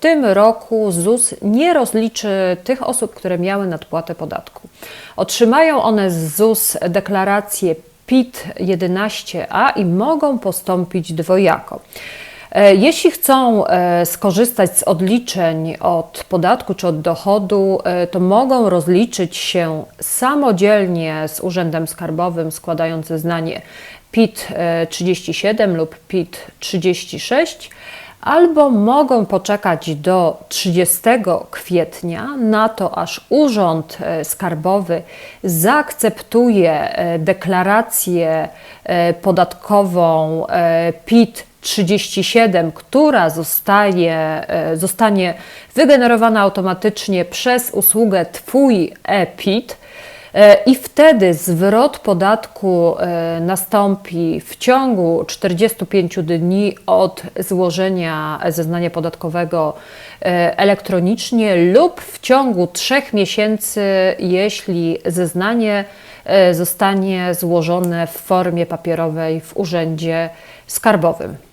tym roku ZUS nie rozliczy tych osób, które miały nadpłatę podatku. Otrzymają one z ZUS deklarację PIT-11A i mogą postąpić dwojako. E, Jeśli chcą e, skorzystać z odliczeń od podatku czy od dochodu, e, to mogą rozliczyć się samodzielnie z Urzędem Skarbowym, składając zeznanie PIT e, 37 lub PIT 36, albo mogą poczekać do 30 kwietnia na to, aż Urząd e, Skarbowy zaakceptuje e, deklarację e, podatkową PIT 37, która zostaje, zostanie wygenerowana automatycznie przez usługę Twój e-PIT. E, I wtedy zwrot podatku e, nastąpi w ciągu 45 dni od złożenia zeznania podatkowego e, elektronicznie lub w ciągu 3 miesięcy, jeśli zeznanie zostanie złożone w formie papierowej w Urzędzie Skarbowym.